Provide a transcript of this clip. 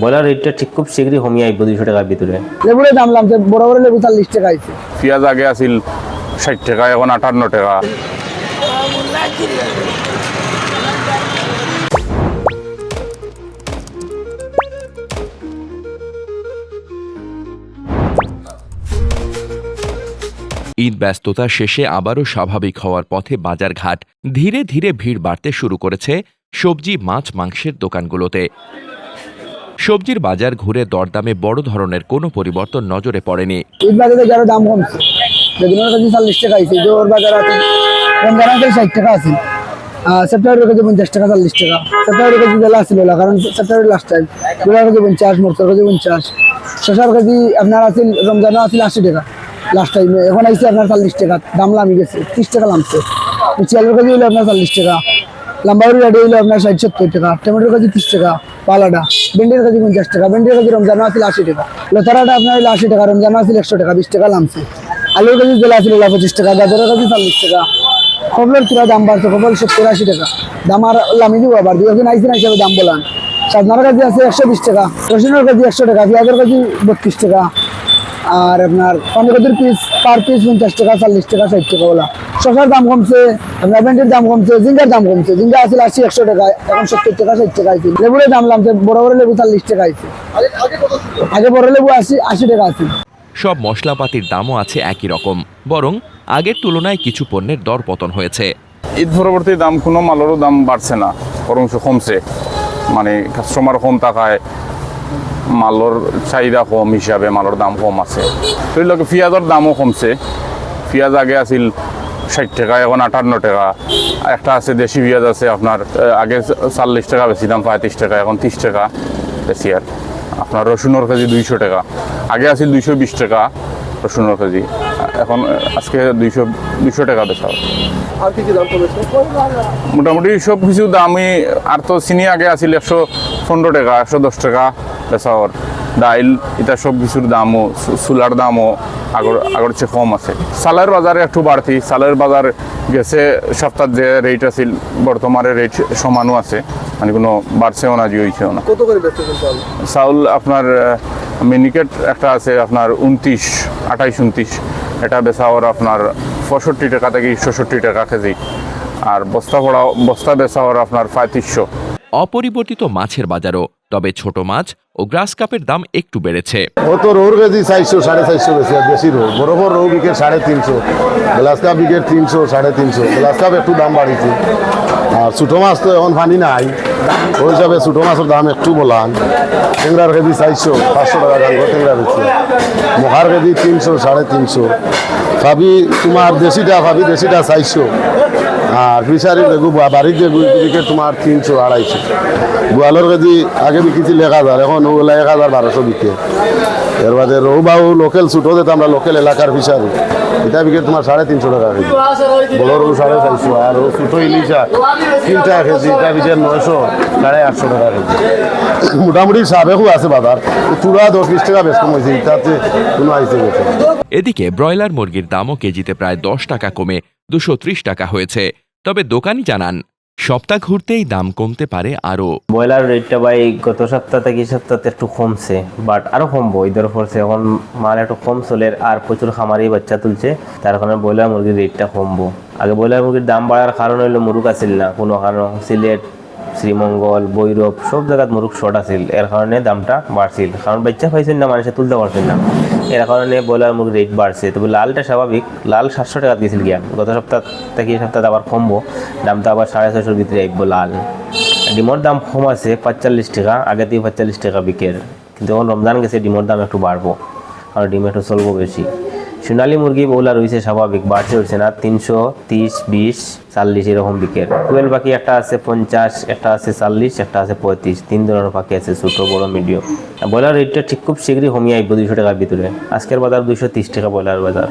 Broiler রেটটা ঠিক খুব শীঘ্রই কমিয়ে আসব দুইশো টাকার ভিতরে। লেবুরে দাম লামছে বড় বড় লেবু চল্লিশ টাকা আইছে পেঁয়াজ আগে আছিল ষাট টাকা এখন আটান্ন টাকা। ঈদ ব্যস্ততা শেষে আবারও স্বাভাবিক হওয়ার পথে বাজার ঘাট ধীরে ধীরে ভিড় বাড়তে শুরু করেছে সবজি মাছ মাংসের দোকানগুলোতে। সবজির বাজার ঘুরে দরদামে বড় ধরনের কোনো পরিবর্তন নজরে পড়েনি। বাজারে যারা দাম কমছে। টাকা আইছে যে ওর বাজার আছে আছে ষাট টাকা আছে পঞ্চাশ টাকা টাকা। কারণ লাস্ট আপনার আশি টাকা লাস্ট এখন আপনার দাম গেছে টাকা হইল আপনার টাকা হইল আপনার টাকা, টমেটোর কাছে ত্রিশ টাকা, পালাডা। ভেন্ডির কাছে পঞ্চাশ টাকা, ভেন্ডির কাছে রমজান আছিল আশি টাকা। লতারাটা আপনার হইল আশি টাকা, রমজান আছিল একশো টাকা, বিশ টাকা লামছে। আলুর কাছে জেলা আসিল পঁচিশ টাকা, গাজরের কাছে চল্লিশ টাকা। খবরের কিরা দাম বাড়ছে খবর সত্তর আশি টাকা। দাম আর লামি দিব আবার, দুই দিন আইসি না দাম বলান। সাজনার কাজি আছে একশো বিশ টাকা, রসুনের কাছে একশো টাকা, পেঁয়াজের কাছে বত্রিশ টাকা। আর আপনার পানিপতির পিস পার পিস পঞ্চাশ টাকা চল্লিশ টাকা ষাট টাকা ওলা। শশার দাম কমছে আপনার ভেন্ডির দাম কমছে জিঙ্গার দাম কমছে। জিঙ্গা আছিল আশি একশো টাকা এখন সত্তর টাকা ষাট টাকা আইছে। লেবুরের দাম লামছে বড় বড় লেবু চল্লিশ টাকা আইছে। আগে বড় লেবু আশি আশি টাকা আছে। সব মশলাপাতির দামও আছে একই রকম বরং আগের তুলনায় কিছু পণ্যের দর পতন হয়েছে। ঈদ পরবর্তী দাম কোনো মালেরও দাম বাড়ছে না বরং কমছে। মানে কাস্টমার কম থাকায় মালর চাহিদা কম হিসাবে মালর দাম কম আছে। এই লগে পেঁয়াজের দামও কমছে। পেঁয়াজ আগে আছিল ষাট টাকা এখন আটান্ন টাকা। একটা আছে দেশি পেঁয়াজ আছে আপনার আগে চল্লিশ টাকা বেশি দাম পঁয়ত্রিশ টাকা এখন তিরিশ টাকা বেশি আর। আপনার রসুনের কেজি দুইশো টাকা। আগে আছিল দুইশো বিশ টাকা রসুনের কেজি। এখন আজকে দুইশো দুইশো টাকা বেচা মোটামুটি সব কিছু দামই আর তো চিনি আগে আছিল একশো পনেরো টাকা একশো দশ টাকা। বেচাওয়ার ডাইল এটা সব কিছুর দামও চুলার দামও আগর আগর চেয়ে কম আছে। সালের বাজারে একটু বাড়তি। সালের বাজার গেছে সপ্তাহ যে রেট আছিল বর্তমানে রেট সমানও আছে। মানে কোনো বাড়ছেও না জিয়েছেও না। কত করে চাউল আপনার মিনিকেট একটা আছে আপনার উনত্রিশ আঠাইশ উনত্রিশ। এটা বেচাওয়ার আপনার পঁয়ষট্টি টাকা থেকে ষষট্টি টাকা কেজি। আর বস্তা পড়া বস্তা বেচাওয়ার আপনার পঁয়ত্রিশশো। অপরিবর্তিত মাছের বাজারও, তবে ছোট মাছ ও গ্রাস কাপের দাম একটু বেড়েছে। সাড়ে চারশো বেশি বিকেট সাড়ে তিনশো। বিকেট তিনশো, সাড়ে তিনশো। গ্লাস কাপ একটু দাম আর ছোটো মাছ তো এখন পানি নাই। ওই হিসাবে ছোটো মাছের দাম একটু বলান। ট্যাংরার কেজি চারশো, পাঁচশো টাকা ট্যাংরা বেশি মহার কেজি তিনশো, সাড়ে তিনশো। ভাবি, তোমার দেশিটা, ভাবি দেশিটা চারশো। আর ফিশারি বেগু যে বিকেট তোমার তিনশো আড়াইশো। গোয়ালোর কেজি আগে বিকিছিল এক হাজার, এখন ওগুলা এক হাজার বারোশো বিকে। এর বাদে রৌ বাউ লোকেল ছুটো যেটা আমরা লোকেল এলাকার ফিশারি। এটা বিকে তোমার সাড়ে তিনশো টাকা কেজি। বড় রৌ সাড়ে চারশো, আর ও ছুটো ইলিশা। তিনটা কেজি, এটা বিকে নয়শো সাড়ে আটশো টাকা কেজি। মোটামুটি সাবেকও আছে বাজার। চূড়া দশ বিশ টাকা বেশ কম হয়েছে এটাতে কোনো আইসে গেছে এদিকে ব্রয়লার মুরগির দামও কেজিতে প্রায় দশ টাকা কমে দুশো টাকা হয়েছে। তবে দোকানি জানান, সপ্তাহ ঘুরতেই দাম কমতে পারে আরও। ব্রয়লার রেটটা ভাই গত সপ্তাহ থেকে এই সপ্তাহতে একটু কমছে বাট আরও কমবো ঈদের পরছে এখন মাল একটু কম চলে, আর প্রচুর খামারি বাচ্চা তুলছে, তার কারণে ব্রয়লার মুরগির রেটটা কমবো। আগে ব্রয়লার মুরগির দাম বাড়ার কারণ হলো মুরুগ আসিল না, কোনো কারণ, সিলেট শ্রীমঙ্গল বৈরব সব জায়গাত মুরুগ শর্ট আছিল। এর কারণে দামটা বাড়ছিল। কারণ বাচ্চা পাইছেন না, মানুষে তুলতে পারছেন না। এর কারণে ব্রয়লার মুরগির রেট বাড়ছে। তবে লালটা স্বাভাবিক। লাল সাতশো টাকা দিয়েছিল গিয়া। গত সপ্তাহ থেকে এই সপ্তাহে আবার কমবো। দামটা আবার সাড়ে ছয়শোর ভিতরে আইব লাল। ডিমোর দাম কম আছে পাঁচচল্লিশ টাকা। আগে থেকে পাঁচচল্লিশ টাকা বিকের। কিন্তু এখন রমজান গেছে, ডিমোর দাম একটু বাড়বো। কারণ ডিম একটু চলবো বেশি। সোনালী মুরগি বউলা রয়েছে স্বাভাবিক বাড়ছে হচ্ছে না, তিনশো তিরিশ, বিশ, চাল্লিশ এরকম বিকের কোয়েল পাখি একটা আছে পঞ্চাশ, একটা আছে চাল্লিশ, একটা আছে পঁয়ত্রিশ, তিন ধরনের পাখি আছে, ছোটো, বড় মিডিয়াম ব্রয়লার রেটটা ঠিক খুব শীঘ্রই কমিয়ে আসব দুশো টাকার ভিতরে। আজকের বাজার দুশো তিরিশ টাকা ব্রয়লার বাজার।